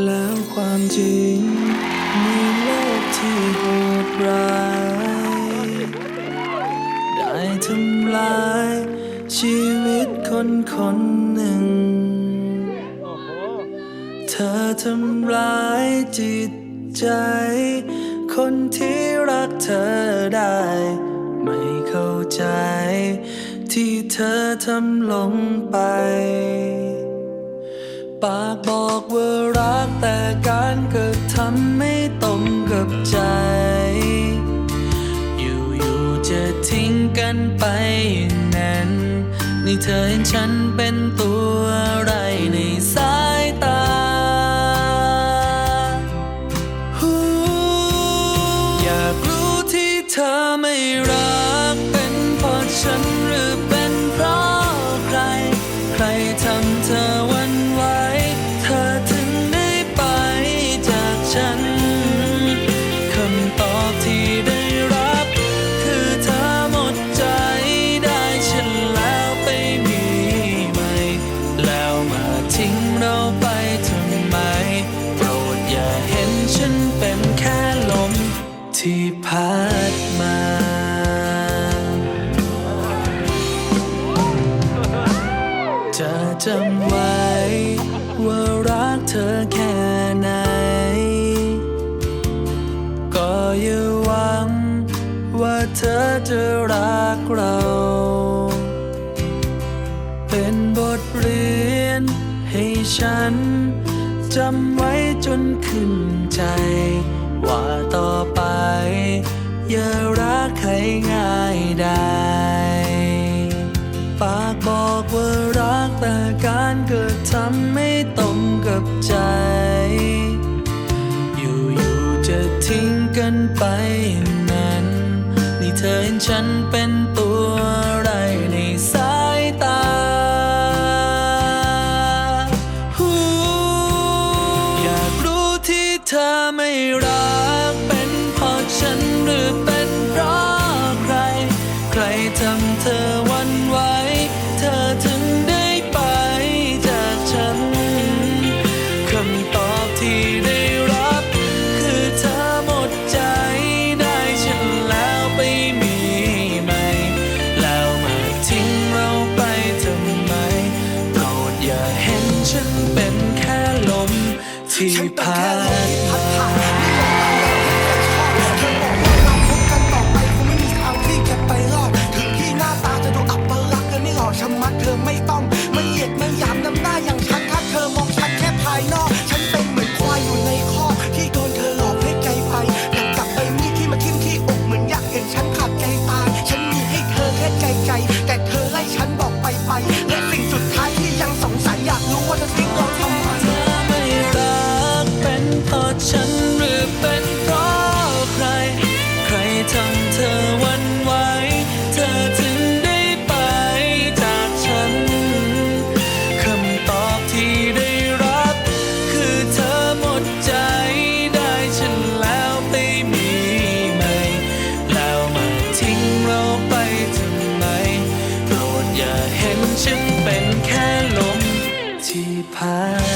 แล้วความจริงมีโลกที่โหดร้าย ได้ทำลายชีวิตคนคนหนึ่ง เธอทำร้ายจิตใจ คนที่รักเธอได้ ไม่เข้าใจ ที่เธอทำลงไป ปากบอกว่ารักแต่การกระทำไม่ตรงกับใจ อยู่ๆจะทิ้งกันไปอย่างนั้น นี่เธอเห็นฉันเป็นตัวอะไรในสายตาฮู้อยากรู้ที่เธอไม่รักเป็นเพราะฉันหรือเป็นเพราะใคร ใครทำเธอ ที่พัดมาจะจำไว้ ว่ารักเธอแค่ไหน ก็อย่าหวัง ว่าเธอจะรักเรา เป็นบทเรียนให้ฉันจำไว้จนขึ้นใจ ว่าต่อไป อย่ารักใครง่ายได้ปากบอกว่ารักแต่การเกระทำไม่ตรงกับใจ อยู่ๆจะทิ้งกันไปนั้น นี่เธอเห็นฉันเป็นตัวอะไรในสายตาฮู้อยากรู้ที่เธอไม่รักำเธอวันไหวเธอถึงได้ไปจากฉันคำตอบที่ได้รับ คือเธอหมดใจได้ฉันแล้วไปมีใหม่ แล้วมาทิ้งเราไปทำไมโปรดอย่าเห็นฉันเป็นแค่ลมที่พัด ชะมัดเธอไม่ต้องมาเหยียดมาหยามน้ำหน้าอย่างฉัน ที่